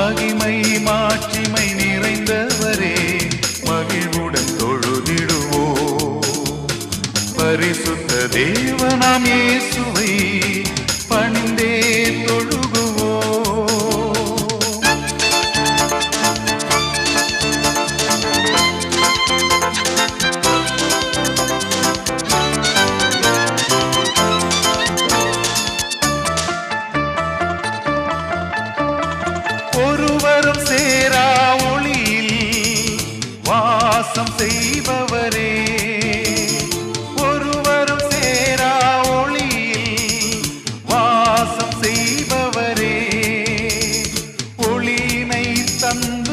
மகிமை மாட்சிமை நிறைந்தவரே மகிழ்வுடன் தொழுதிடுவோ பரிசுத்த தேவனாம் இயேசுவை வாசம் செய்பவரே. ஒருவரும் சேரா ஒளியில் வாசம் செய்பவரே. ஒளியினை தந்த